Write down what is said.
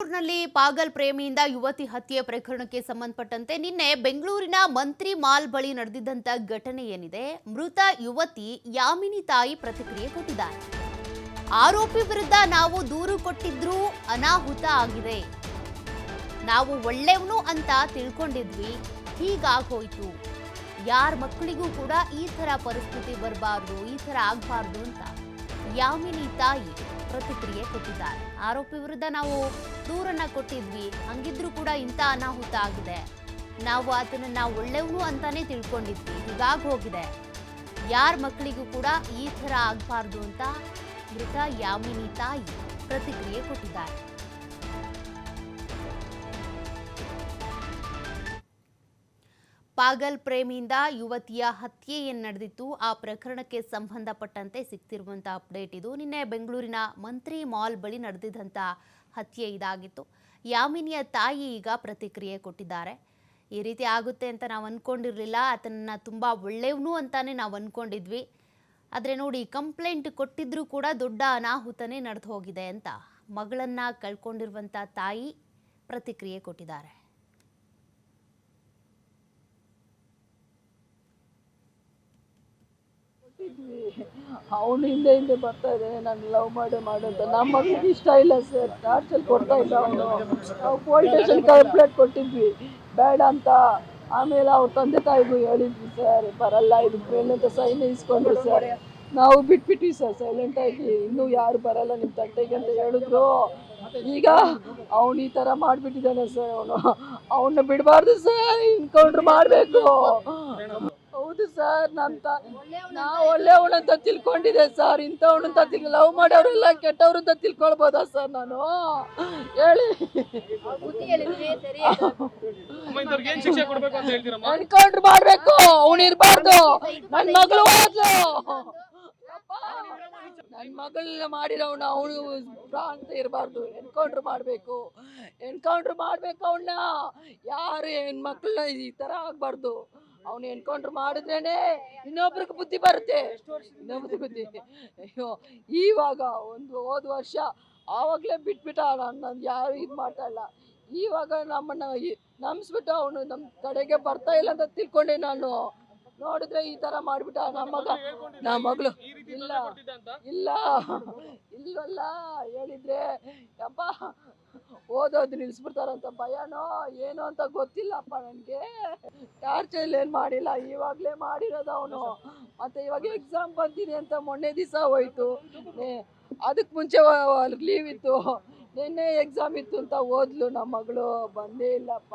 ಬೆಂಗಳೂರಿನಲ್ಲಿ ಪಾಗಲ್ ಪ್ರೇಮಿಯಿಂದ ಯುವತಿ ಹತ್ಯೆ ಪ್ರಕರಣಕ್ಕೆ ಸಂಬಂಧಪಟ್ಟಂತೆ ನಿನ್ನೆ ಬೆಂಗಳೂರಿನ ಮಂತ್ರಿ ಮಾಲ್ ಬಳಿ ನಡೆದಿದ್ದಂತ ಘಟನೆ ಏನಿದೆ? ಮೃತ ಯುವತಿ ಯಾಮಿನಿ ತಾಯಿ ಪ್ರತಿಕ್ರಿಯೆ ಕೊಟ್ಟಿದ್ದಾರೆ. ಆರೋಪಿ ವಿರುದ್ಧ ನಾವು ದೂರು ಕೊಟ್ಟಿದ್ರೂ ಅನಾಹುತ ಆಗಿದೆ. ನಾವು ಒಳ್ಳೆಯವನು ಅಂತ ತಿಳ್ಕೊಂಡಿದ್ವಿ. ಹೀಗಾಗೋಯ್ತು. ಯಾರ ಮಕ್ಕಳಿಗೂ ಕೂಡ ಈ ತರ ಪರಿಸ್ಥಿತಿ ಬರಬಾರ್ದು, ಈ ತರ ಆಗಬಾರ್ದು ಅಂತ ಯಾಮಿನಿ ತಾಯಿ ಪ್ರತಿಕ್ರಿಯೆ ಕೊಟ್ಟಿದ್ದಾರೆ. ಆರೋಪಿ ವಿರುದ್ಧ ನಾವು ದೂರನ್ನ ಕೊಟ್ಟಿದ್ವಿ. ಹಂಗಿದ್ರೂ ಕೂಡ ಇಂಥ ಅನಾಹುತ ಆಗಿದೆ. ನಾವು ಅದನ್ನ ಒಳ್ಳೆಯವನು ಅಂತಾನೆ ತಿಳ್ಕೊಂಡಿದ್ವಿ. ಹೀಗಾಗಿ ಹೋಗಿದೆ. ಯಾರ ಮಕ್ಕಳಿಗೂ ಕೂಡ ಈ ಥರ ಆಗಬಾರ್ದು ಅಂತ ಮೃತ ಯಾಮಿನಿ ತಾಯಿ ಪ್ರತಿಕ್ರಿಯೆ ಕೊಟ್ಟಿದ್ದಾರೆ. ಪಾಗಲ್ ಪ್ರೇಮಿಯಿಂದ ಯುವತಿಯ ಹತ್ಯೆ ಏನು ನಡೆದಿತ್ತು. ಆ ಪ್ರಕರಣಕ್ಕೆ ಸಂಬಂಧಪಟ್ಟಂತೆ ಸಿಗ್ತಿರುವಂಥ ಅಪ್ಡೇಟ್ ಇದು. ನಿನ್ನೆ ಬೆಂಗಳೂರಿನ ಮಂತ್ರಿ ಮಾಲ್ ಬಳಿ ನಡೆದಿದ್ದಂಥ ಹತ್ಯೆ ಇದಾಗಿತ್ತು. ಯಾಮಿನಿಯ ತಾಯಿ ಈಗ ಪ್ರತಿಕ್ರಿಯೆ ಕೊಟ್ಟಿದ್ದಾರೆ. ಈ ರೀತಿ ಆಗುತ್ತೆ ಅಂತ ನಾವು ಅಂದ್ಕೊಂಡಿರಲಿಲ್ಲ ಆತನನ್ನ ತುಂಬ ಒಳ್ಳೆಯವನು ಅಂತಾನೆ ನಾವು ಅಂದ್ಕೊಂಡಿದ್ವಿ ಆದರೆ ನೋಡಿ, ಕಂಪ್ಲೇಂಟ್ ಕೊಟ್ಟಿದ್ರೂ ಕೂಡ ದೊಡ್ಡ ಅನಾಹುತನೇ ನಡೆದು ಹೋಗಿದೆ ಅಂತ ಮಗಳನ್ನ ಕಳ್ಕೊಂಡಿರುವಂಥ ತಾಯಿ ಪ್ರತಿಕ್ರಿಯೆ ಕೊಟ್ಟಿದ್ದಾರೆ. ಅವನು ಹಿಂದೆ ಹಿಂದೆ ಬರ್ತಾ ಇದ್ದಾನೆ, ನಾನು ಲವ್ ಮಾಡೇ ಮಾಡಂತ. ನಮ್ಮ ಮಗಳಿಗೆ ಇಷ್ಟ ಇಲ್ಲ ಸರ್ ಟಾರ್ಚಲ್ ಕೊಡ್ತಾ ಇಲ್ಲ ಅವನು. ನಾವು ಪೊಲೀಸ್ ಸ್ಟೇಷನ್ ಕಂಪ್ಲೇಂಟ್ ಕೊಟ್ಟಿದ್ವಿ. ಬೇಡ ಅಂತ. ಆಮೇಲೆ ಅವ್ರ ತಂದೆ ತಾಯಿಗೂ ಹೇಳಿದ್ವಿ ಸರ್, ಬರಲ್ಲ, ಇದು ಮೇಲೆ ಅಂತ ಸೈನ್ ಇಸ್ಕೊಂಡ್ರು ಸರ್. ನಾವು ಬಿಟ್ಬಿಟ್ವಿ ಸರ್ ಸೈಲೆಂಟ್ ಆಗಿ. ಇನ್ನೂ ಯಾರು ಬರಲ್ಲ ನಿಮ್ಮ ತಂಟೆಗೆ ಅಂತ ಹೇಳಿದ್ರು. ಈಗ ಅವನು ಈ ಥರ ಮಾಡಿಬಿಟ್ಟಿದ್ದಾನೆ ಸರ್ ಅವನು. ಅವನ್ನ ಬಿಡಬಾರ್ದು ಸರ್, ಇನ್ಕೌಂಟ್ರ್ ಮಾಡಬೇಕು. ಹೌದು ಸರ್ ನನ್ನ ನಾ ಒಳ್ಳೆಯವನು ಅಂತ ತಿಳ್ಕೊಂಡಿದ್ದೆ ಸರ್ ಇಂಥವನು ಅಂತ ತಿಳ್ ಲವ್ ಮಾಡೋರೆಲ್ಲ ಕೆಟ್ಟವ್ರು ಅಂತ ತಿಳ್ಕೊಳ್ಬೋದಾ ಸರ್ ನಾನು? ಹೇಳಿ. ಏನ್ ಶಿಕ್ಷೆ ಕೊಡ್ಬೇಕು ಅಂತ ಹೇಳ್ತೀರಮ್ಮ? ಎನ್ಕೌಂಟ್ರ್ ಮಾಡ್ಬೇಕು ಅವನು ಇರಬಾರ್ದು ನನ್ನ ಮಗಳು ಹೋದ್ಲು. ನನ್ನ ಮಗಳನ್ನ ಮಾಡಿರೋನ ಅವನು ಅಂತ ಇರಬಾರ್ದು. ಎನ್ಕೌಂಟ್ರ್ ಮಾಡಬೇಕು. ಎನ್ಕೌಂಟ್ರ್ ಮಾಡಬೇಕು ಅವನ್ನ ಯಾರು ಹೆಣ್ಮಕ್ಳನ್ನ ಈ ಥರ ಆಗಬಾರ್ದು. ಅವನು ಎನ್ಕೌಂಟ್ರ್ ಮಾಡಿದ್ರೇನೆ ಇನ್ನೊಬ್ರಿಗೆ ಬುದ್ಧಿ ಬರುತ್ತೆ. ಇನ್ನೊಬ್ರಿಗೆ ಬುದ್ಧಿ ಅಯ್ಯೋ ಈವಾಗ ಒಂದು ಹೋದ ವರ್ಷ ಆವಾಗಲೇ ಬಿಟ್ಬಿಟ್ಟ ನಾನು ಯಾರು ಇದು ಮಾಡ್ತಾ ಇಲ್ಲ. ಇವಾಗ ನಮ್ಮನ್ನ ನಂಬಿಸ್ಬಿಟ್ಟು ಅವನು ನಮ್ಮ ಕಡೆಗೆ ಬರ್ತಾ ಇಲ್ಲ ಅಂತ ತಿಳ್ಕೊಂಡೆ ನಾನು. ನೋಡಿದ್ರೆ ಈ ತರ ಮಾಡ್ಬಿಟ್ಟ ನಮ್ಮ ಮಗ. ನಮ್ಮ ಮಗಳು. ಇಲ್ಲ. ಇಲ್ಲ. ಇಲ್ವಲ್ಲ. ಹೇಳಿದ್ರೆ ಅಪ್ಪ ಓದೋದು ನಿಲ್ಸ್ಬಿಡ್ತಾರಂತ ಭಯನೋ ಏನೋ ಅಂತ ಗೊತ್ತಿಲ್ಲಪ್ಪ ನನಗೆ. ಟಾರ್ಚರ್ ಏನು ಮಾಡಿಲ್ಲ. ಇವಾಗಲೇ ಮಾಡಿರೋದು ಅವನು. ಮತ್ತೆ ಇವಾಗ ಎಕ್ಸಾಮ್ ಬಂದಿದೆ ಅಂತ ಮೊನ್ನೆ ದಿವಸ ಹೋಯ್ತು. ಅದಕ್ಕೆ ಮುಂಚೆ ಲೀವ್ ಇತ್ತು. ನಿನ್ನೆ ಎಕ್ಸಾಮ್ ಇತ್ತು ಅಂತ ಓದ್ಲು ನಮ್ಮ ಮಗಳು. ಬಂದೇ ಇಲ್ಲಪ್ಪ.